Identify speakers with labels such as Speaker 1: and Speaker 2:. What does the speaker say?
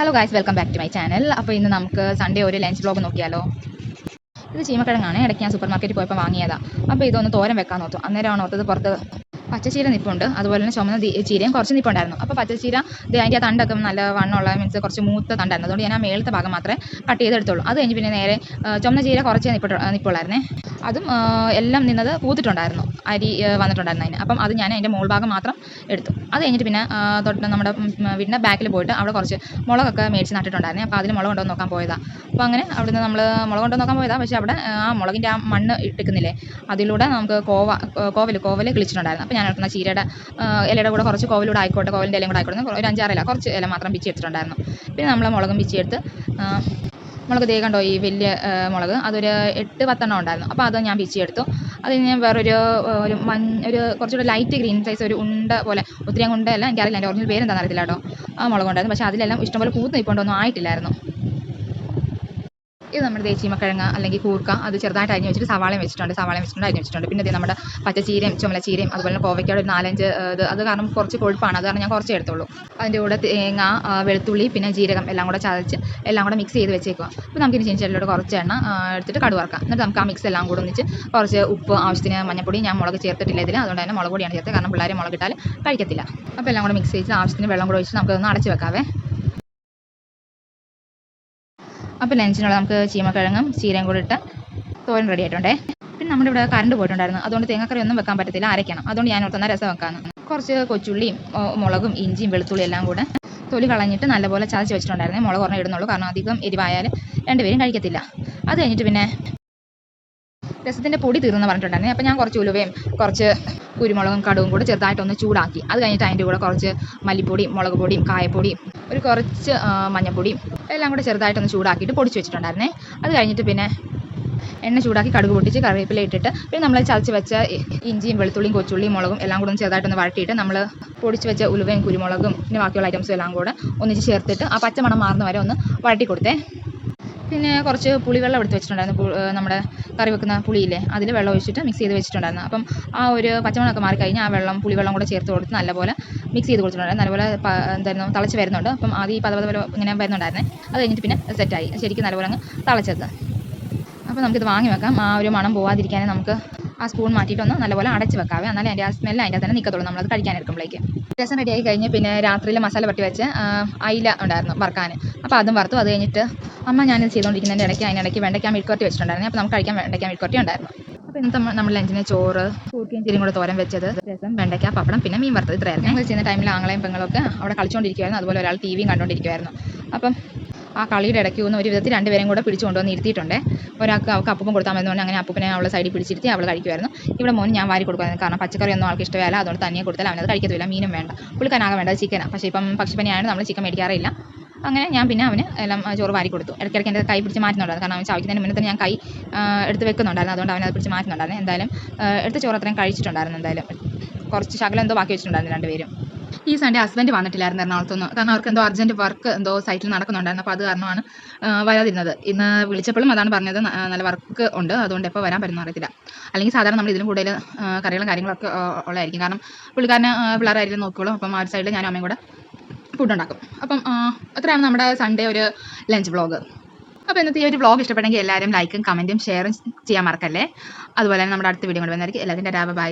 Speaker 1: Hello guys welcome back to my channel അപ്പോൾ ഇന്ന് നമുക്ക് സൺഡേ ഒരു ലഞ്ച് ബ്ലോഗ് നോക്കിയാലോ? ഇത് ചീമക്കിഴങ്ങാണ്. ഇടയ്ക്ക് ഞാൻ സൂപ്പർ മാർക്കറ്റിൽ പോയപ്പോൾ വാങ്ങിയതാണ് അപ്പോൾ ഇതൊന്ന് തോരൻ വെക്കാൻ നോക്കും അന്നേരമാണ് ഓർത്തത്? പുറത്ത് പച്ചച്ചീര നിപ്പുണ്ട്. അതുപോലെ തന്നെ ചുമന്ന ചീരയും കുറച്ച് നിപ്പുണ്ടായിരുന്നു. അപ്പോൾ പച്ചച്ചീര അതിന്റെ ആ തണ്ടൊക്കെ നല്ല വണ്ണമുള്ള മീൻസ് കുറച്ച് മൂത്ത തണ്ടായിരുന്നു. അതുകൊണ്ട് ഞാൻ ആ മേളത്തെ ഭാഗം മാത്രമേ കട്ട് ചെയ്തെടുത്തുള്ളൂ. അത് കഴിഞ്ഞ് പിന്നെ നേരെ ചുമന്ന ചീര കുറച്ച് നിപ്പിട്ട് നിപ്പുള്ളായിരുന്നേ. അതും എല്ലാം നിന്നത് പൂത്തിട്ടുണ്ടായിരുന്നു. അരി വന്നിട്ടുണ്ടായിരുന്നു അതിന്. അപ്പം അത് ഞാൻ അതിന്റെ മോൾ ഭാഗം മാത്രം എടുത്തു. അത് കഴിഞ്ഞിട്ട് പിന്നെ തൊട്ട് നമ്മുടെ വീടിന്റെ ബാക്കിൽ പോയിട്ട് അവിടെ കുറച്ച് മുളകൊക്കെ മേടിച്ച് നട്ടിട്ടുണ്ടായിരുന്നു. അപ്പോൾ അതിന് മുളക് കൊണ്ടു നോക്കാൻ പോയതാണ് അപ്പോൾ അങ്ങനെ അവിടുന്ന് നമ്മൾ മുളക് കൊണ്ടു നോക്കാൻ പോയതാണ് പക്ഷേ അവിടെ ആ മുളകിന്റെ ആ മണ്ണ് ഇട്ടിക്കുന്നില്ലേ? അതിലൂടെ നമുക്ക് കോവ കോവൽ കോവൽ കിളിച്ചിട്ടുണ്ടായിരുന്നു. അപ്പോൾ ഞാൻ എടുക്കുന്ന ചീരയുടെ ഇലയുടെ കൂടെ കുറച്ച് കോവിലൂടെ ആയിക്കോട്ടെ കോവിലിന്റെ ഇലയും കൂടെ ആയിക്കോട്ടെ ഒരു അഞ്ചാറില കുറച്ച് ഇല മാത്രം പിച്ചി എടുത്തിട്ടുണ്ടായിരുന്നു പിന്നെ നമ്മൾ മുളകും പിച്ചിയെടുത്ത് മുളക് ദേ കണ്ടോ ഈ വലിയ മുളക് അതൊരു എട്ട് പത്തെണ്ണം ഉണ്ടായിരുന്നു. അപ്പോൾ അത് ഞാൻ പിച്ചിയെടുത്തു. അത് ഞാൻ വേറൊരു ഒരു മൺ ഒരു കുറച്ചുകൂടെ ലൈറ്റ് ഗ്രീൻ സൈസ് ഒരു ഉണ്ട പോലെ ഒത്തിരി അങ്ങ് ഉണ്ടല്ല എനിക്കറിയില്ല എന്റെ ഒറിജിനൽ പേരെന്താണെന്ന് അറിയത്തില്ല കേട്ടോ. ആ മുളക് ഉണ്ടായിരുന്നു പക്ഷേ അതിലെല്ലാം ഇഷ്ടംപോലെ പൂത്ത് നിൽപ്പുണ്ടൊന്നും ആയിട്ടില്ലായിരുന്നു. ഇത് നമ്മുടെ ദേശീമക്കിഴങ്ങ് അല്ലെങ്കിൽ കൂർക്ക അത് ചെറുതായിട്ട് അരിഞ്ഞ് വെച്ചിട്ട് സവാളയും വെച്ചിട്ടുണ്ട്. സവാളയും വെച്ചിട്ടുണ്ട് അരിഞ്ഞ് വെച്ചിട്ടുണ്ട്. പിന്നെ ഇത് നമ്മുടെ പച്ചച്ചീരയും ചുമലച്ചീരയും അതുപോലെ തന്നെ കോവയ്ക്കയുടെ ഒരു നാലഞ്ച് ഇത് അത് കാരണം കുറച്ച് കൊഴുപ്പാണ്. അത് കാരണം ഞാൻ കുറച്ച് എടുത്തുള്ളൂ. അതിന്റെ കൂടെ തേങ്ങ വെളുത്തുള്ളി പിന്നെ ജീരകം എല്ലാം കൂടെ ചതച്ച് എല്ലാം കൂടെ മിക്സ് ചെയ്ത് വെച്ചേക്കുക അപ്പോൾ നമുക്കിനി ചീനിച്ചെല്ലോട് കുറച്ച് എണ്ണ എടുത്തിട്ട് കടുവറക്കാം എന്നിട്ട് നമുക്ക് ആ മിക്സ് എല്ലാം കൂടെ ഒന്നിച്ച് കുറച്ച് ഉപ്പ് ആവശ്യത്തിന് മഞ്ഞപ്പൊടി ഞാൻ മുളക് ചേർത്തിട്ടില്ല ഇതിൽ അതുകൊണ്ട് തന്നെ മുളക് പൊടിയാണ് ചേർത്തത്. കാരണം മുളക് ഇട്ടാൽ കഴിക്കത്തില്ല. അപ്പോൾ എല്ലാം കൂടെ മിക്സ് ചെയ്ത് ആവശ്യത്തിന് വെള്ളം കൂടെ ഒഴിച്ച് നമുക്കൊന്ന് അടച്ച് വെക്കാവേ. അപ്പോൾ ലഞ്ചിനുള്ള നമുക്ക് ചീമക്കിഴങ്ങും ചീരയും കൂടി ഇട്ട് തോരൻ റെഡി ആയിട്ടുണ്ടേ. പിന്നെ നമ്മുടെ ഇവിടെ കറണ്ട് പോയിട്ടുണ്ടായിരുന്നു. അതുകൊണ്ട് തേങ്ങക്കറി ഒന്നും വെക്കാൻ പറ്റത്തില്ല. അരയ്ക്കണം. അതുകൊണ്ട് ഞാൻ ഓർത്തുന്ന രസം വെക്കാമെന്ന് കുറച്ച് കൊച്ചുള്ളിയും മുളകും ഇഞ്ചിയും വെളുത്തുള്ളി എല്ലാം കൂടെ തൊലി കളഞ്ഞിട്ട് നല്ലപോലെ ചതച്ച് വെച്ചിട്ടുണ്ടായിരുന്നു. മുളക് കുറഞ്ഞ ഇടുന്നുള്ളൂ. കാരണം അധികം എരിവായാൽ രണ്ടുപേരും കഴിക്കത്തില്ല. അത് കഴിഞ്ഞിട്ട് പിന്നെ രസത്തിന്റെ പൊടി തീർന്ന് പറഞ്ഞിട്ടുണ്ടായിരുന്നു. അപ്പോൾ ഞാൻ കുറച്ച് ഉലുവയും കുറച്ച് കുരുമുളകും കടുവും കൂടെ ചെറുതായിട്ടൊന്ന് ചൂടാക്കി. അത് കഴിഞ്ഞിട്ട് അതിന്റെ കൂടെ കുറച്ച് മല്ലിപ്പൊടിയും മുളക് പൊടിയും കായപ്പൊടിയും ഒരു കുറച്ച് മഞ്ഞപ്പൊടിയും എല്ലാം കൂടെ ചെറുതായിട്ടൊന്ന് ചൂടാക്കിയിട്ട് പൊടിച്ച് വെച്ചിട്ടുണ്ടായിരുന്നേ. അത് കഴിഞ്ഞിട്ട് പിന്നെ എണ്ണ ചൂടാക്കി കടുക് പൊട്ടിച്ച് കറിവേപ്പില ഇട്ടിട്ട് പിന്നെ നമ്മൾ ചതച്ച് വെച്ച ഇഞ്ചിയും വെളുത്തുള്ളിയും കൊച്ചുള്ളിയും മുളകും എല്ലാം കൂടെ ഒന്ന് ചെറുതായിട്ടൊന്ന് വഴട്ടിയിട്ട് നമ്മൾ പൊടിച്ച് വെച്ച ഉലുവയും കുരുമുളകും പിന്നെ ബാക്കിയുള്ള ഐറ്റംസും എല്ലാം കൂടെ ഒന്നിച്ച് ചേർത്തിട്ട് ആ പച്ചമണം മാറുന്ന വരെ ഒന്ന് വഴട്ടി കൊടുത്തേ. പിന്നെ കുറച്ച് പുളിവെള്ളം എടുത്ത് വെച്ചിട്ടുണ്ടായിരുന്നു. നമ്മുടെ കറി വെക്കുന്ന പുളിയില്ലേ? അതിൽ വെള്ളം ഒഴിച്ചിട്ട് മിക്സ് ചെയ്ത് വെച്ചിട്ടുണ്ടായിരുന്നു. അപ്പം ആ ഒരു പച്ചമുളകൊക്കെ മാറിക്കഴിഞ്ഞാൽ ആ വെള്ളം പുളിവെള്ളം കൂടെ ചേർത്ത് കൊടുത്ത് നല്ലപോലെ മിക്സ് ചെയ്ത് കൊടുത്തിട്ടുണ്ടായിരുന്നു. നല്ലപോലെ എന്തായിരുന്നു തിളച്ച് വരുന്നുണ്ട്. അപ്പം ആദ്യം ഈ പതപത പോലെ ഇങ്ങനെ വരുന്നുണ്ടായിരുന്നേ. അത് കഴിഞ്ഞിട്ട് പിന്നെ സെറ്റായി ശരിക്കും നല്ലപോലെ അങ്ങ് തിളച്ചത്. അപ്പോൾ നമുക്കിത് വാങ്ങി വെക്കാം. ആ ഒരു മണം പോവാതിരിക്കാനേ നമുക്ക് ആ സ്പൂൺ മാറ്റിയിട്ടൊന്ന് നല്ലപോലെ അടച്ച് വെക്കാവേ. എന്നാലേ അതിന്റെ ആ സ്മെല്ല് അതിന്റെ തന്നെ നിൽക്കത്തുള്ളൂ നമ്മളത് കഴിക്കാൻ എടുക്കുമ്പോഴേക്ക്. രസം റെഡിയായി കഴിഞ്ഞ് പിന്നെ രാത്രിയിൽ മസാല വെട്ടി വെച്ച് അയില ഉണ്ടായിരുന്നു വറുക്കാൻ. അപ്പോൾ അതും വറുത്തു. അത് കഴിഞ്ഞിട്ട് അമ്മ ഞാനിത് ചെയ്തുകൊണ്ടിരിക്കുന്നതിന്റെ ഇടയ്ക്ക് അതിനിടയ്ക്ക് വെണ്ടയ്ക്കാൻ മെഴുക്കുവരട്ടി വെച്ചിട്ടുണ്ടായിരുന്നു. അപ്പോൾ നമുക്ക് കഴിക്കാൻ വെണ്ടയ്ക്കാൻ മെഴുക്കുവരട്ടി ഉണ്ടായിരുന്നു. അപ്പോൾ ഇന്നത്തെ നമ്മൾ ലഞ്ചിന് ചോറ് കൂട്ടിയും ചിരിയും കൂടെ തോരൻ വെച്ചത്. രസം വെണ്ടയ്ക്ക പപ്പടം പിന്നെ മീൻ വറുത്തത്. ഇത്രയായിരുന്നു. ഞങ്ങൾ ചെയ്യുന്ന ടൈമിൽ ആങ്ങളെയും പെങ്ങളൊക്കെ അവിടെ കളിച്ചുകൊണ്ടിരിക്കുമായിരുന്നു അതുപോലെ ഒരാൾ ടി വിയും കണ്ടുകൊണ്ടിരിക്കുമായിരുന്നു അപ്പം ആ കളിയുടെ ഇടയ്ക്ക് ഒന്ന് ഒരു വിധത്തിൽ രണ്ടുപേരും കൂടെ പിടിച്ചു കൊണ്ടുവന്ന് ഇരുത്തിയിട്ടുണ്ട്. ഒരാൾക്ക് അവൾക്ക് അപ്പം കൊടുത്താൽ മതി അങ്ങനെ അപ്പനെ അവളെ സൈഡിൽ പിടിച്ചിരുത്തി അവൾ കഴിക്കുമായിരുന്നു ഇവിടെ മോൻ ഞാൻ വാരി കൊടുക്കുമായിരുന്നു കാരണം പച്ചക്കറി ഒന്നും ആൾക്ക് ഇഷ്ടമല്ല. അതുകൊണ്ട് തന്നെ കൊടുത്താൽ അവനത് കഴിക്കത്തില്ല മീനും വേണ്ട. പുള്ളിക്കാനാകെ വേണ്ടത് ചിക്കനാണ് പക്ഷേ ഇപ്പം പക്ഷിപ്പനിയാണ് നമ്മൾ ചിക്കൻ മേടിക്കാറില്ല. അങ്ങനെ ഞാൻ പിന്നെ അവന് എല്ലാം ചോറ് വാരി കൊടുത്തു. ഇടയ്ക്കിടയ്ക്ക് എന്റെ കൈ പിടിച്ച് മാറ്റുന്നുണ്ടായിരുന്നു. കാരണം അവൻ ചാവിക്കുന്നതിന് മുന്നേ തന്നെ ഞാൻ കൈ എടുത്ത് വെക്കുന്നുണ്ടായിരുന്നു. അതുകൊണ്ട് അവനത് പിടിച്ച് മാറ്റുന്നുണ്ടായിരുന്നു. എന്തായാലും എടുത്ത ചോറ് അത്രയും കഴിച്ചിട്ടുണ്ടായിരുന്നു എന്തായാലും. കുറച്ച് ശകലം എന്തോ ബാക്കി വെച്ചിട്ടുണ്ടായിരുന്നു രണ്ടുപേരും. ഈ സൺഡേ ഹസ്ബൻഡ് വന്നിട്ടില്ലായിരുന്നു എറണാകുളത്തുനിന്ന്. കാരണം അവർക്ക് എന്തോ അർജന്റ് വർക്ക് എന്തോ സൈറ്റിൽ നടക്കുന്നുണ്ടായിരുന്നു. അപ്പോൾ അത് കാരണമാണ് വരാതിരുന്നത്. ഇന്ന് വിളിച്ചപ്പോഴും അതാണ് പറഞ്ഞത് നല്ല വർക്ക് ഉണ്ട്. അതുകൊണ്ട് എപ്പോൾ വരാൻ പറ്റുന്ന അറിയത്തില്ല. അല്ലെങ്കിൽ സാധാരണ നമ്മൾ ഇതിലും കൂടുതൽ കറികളും കാര്യങ്ങളൊക്കെ ഉള്ളതായിരിക്കും. കാരണം പുള്ളിക്കാരന് പിള്ളേരായിരിക്കും നോക്കിക്കോളും. അപ്പം ആ ഒരു സൈഡിൽ ഞാനും അമ്മയും കൂടെ ഫുഡ് ഉണ്ടാക്കും. അപ്പം അത്രയാണ് നമ്മുടെ സൺഡേ ഒരു ലഞ്ച് വ്ളോഗ് അപ്പോൾ ഇന്നത്തെ ഈ ഒരു വ്ളോഗ് ഇഷ്ടപ്പെട്ടെങ്കിൽ എല്ലാവരും ലൈക്കും കമന്റും ഷെയറും ചെയ്യാൻ മറക്കല്ലേ? അതുപോലെ തന്നെ നമ്മുടെ അടുത്ത വീഡിയോ കൊണ്ട് വന്നായിരിക്കും എല്ലാവരും ബൈ